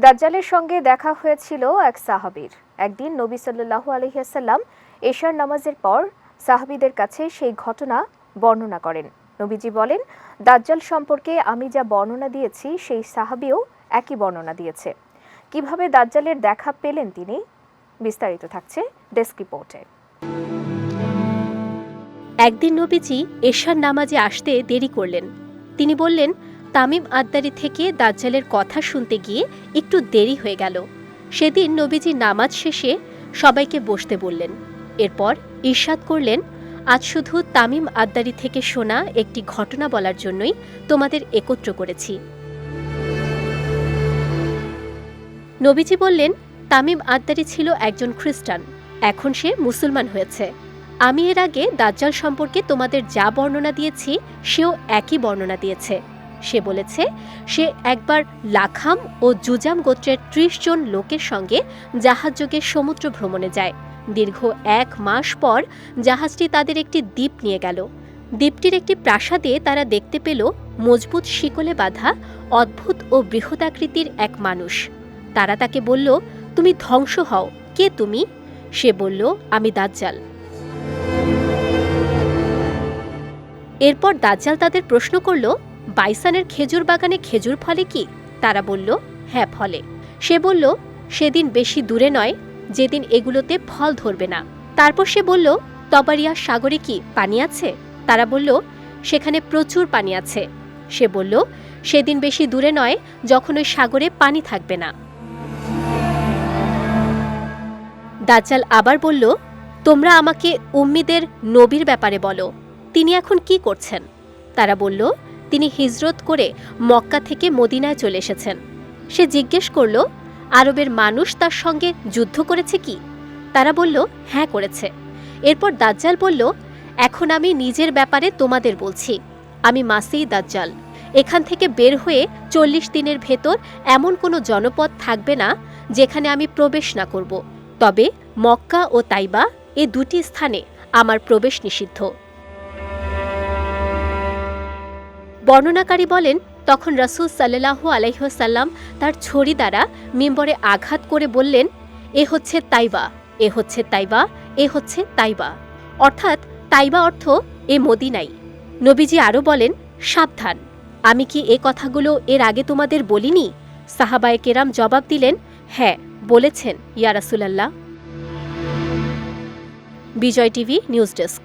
দাজ্জালের সঙ্গে দেখা হয়েছিল এক সাহাবীর। একদিন নবী সাল্লাল্লাহু আলহিহাসাল্লাম এশার নামাজের পর সাহাবীদের কাছে সেই ঘটনা বর্ণনা করেন। নবীজি বলেন, দাজ্জাল সম্পর্কে আমি যা বর্ণনা দিয়েছি, সেই সাহাবীও একই বর্ণনা দিয়েছে। কীভাবে দাজ্জালের দেখা পেলেন তিনি? বিস্তারিত থাকছে ডেস্ক রিপোর্টে। একদিন নবীজি এশার নামাজে আসতে দেরি করলেন। তিনি বললেন তামিম আদ্দারি থেকে দাজ্জালের কথা শুনতে গিয়ে একটু দেরি হয়ে গেল। সেদিন নবীজি নামাজ শেষে সবাইকে বসতে বললেন। এরপর ঈর্ষাদ করলেন, আজ শুধু তামিম আদ্দারি থেকে শোনা একটি ঘটনা বলার জন্যই তোমাদের একত্র করেছি। নবীজি বললেন, তামিম আদ্দারি ছিল একজন খ্রিস্টান, এখন সে মুসলমান হয়েছে। আমি এর আগে দাজ্জাল সম্পর্কে তোমাদের যা বর্ণনা দিয়েছি, সেও একই বর্ণনা দিয়েছে। সে বলেছে, সে একবার লাখাম ও জুজাম গোত্রের ত্রিশ জন লোকের সঙ্গে জাহাজযোগে সমুদ্র ভ্রমণে যায়। দীর্ঘ এক মাস পর জাহাজটি তাদের একটি দ্বীপ নিয়ে গেল। দ্বীপটির একটি প্রাসাদে তারা দেখতে পেল মজবুত শিকলে বাঁধা, অদ্ভুত ও বৃহদাকৃতির এক মানুষ। তারা তাকে বলল, তুমি ধ্বংস হও। কে তুমি? সে বলল, আমি দাজ্জাল। এরপর দাজ্জাল তাদের প্রশ্ন করল বাইসানের খেজুর বাগানে খেজুর ফলে কি? তারা বলল হ্যাঁ ফলে। সে বলল, সেদিন বেশি দূরে নয়, যেদিন এগুলোতে ফল ধরবে না। তারপর সে বলল, তবারিয়া সাগরে কি পানি আছে? তারা বলল, সেখানে প্রচুর পানি আছে। সে বলল, সেদিন বেশি দূরে নয়, যখন ওই সাগরে পানি থাকবে না। দাজ্জাল আবার বলল, তোমরা আমাকে উম্মিদের নবীর ব্যাপারে বলো, তিনি এখন কি করছেন? তারা বলল তিনি হিজরত করে মক্কা থেকে মদিনায় চলে এসেছেন। সে জিজ্ঞেস করল, আরবের মানুষ তার সঙ্গে যুদ্ধ করেছে কি? তারা বলল হ্যাঁ করেছে। এরপর দাজ্জাল বলল, এখন আমি নিজের ব্যাপারে তোমাদের বলছি। আমি মাসেই দাজ্জাল। এখান থেকে বের হয়ে চল্লিশ দিনের ভেতর এমন কোনো জনপদ থাকবে না যেখানে আমি প্রবেশ না করব। তবে মক্কা ও তাইবা এ দুটি স্থানে আমার প্রবেশ নিষিদ্ধ। বর্ণনাকারী বলেন, তখন রসুল সাল্লাহু আলাইসাল্লাম তার ছড়ি দ্বারা মিম্বরে আঘাত করে বললেন, এ হচ্ছে তাইবা, এ হচ্ছে তাইবা, এ হচ্ছে তাইবা। অর্থাৎ তাইবা অর্থ এ মদিনাই নবীজি আরও বলেন, সাবধান, আমি কি এ কথাগুলো এর আগে তোমাদের বলিনি? সাহাবায়ে কেরাম জবাব দিলেন হ্যাঁ বলেছেন, ইয়া রাসুলাল্লাহ। Bijoy TV, news desk.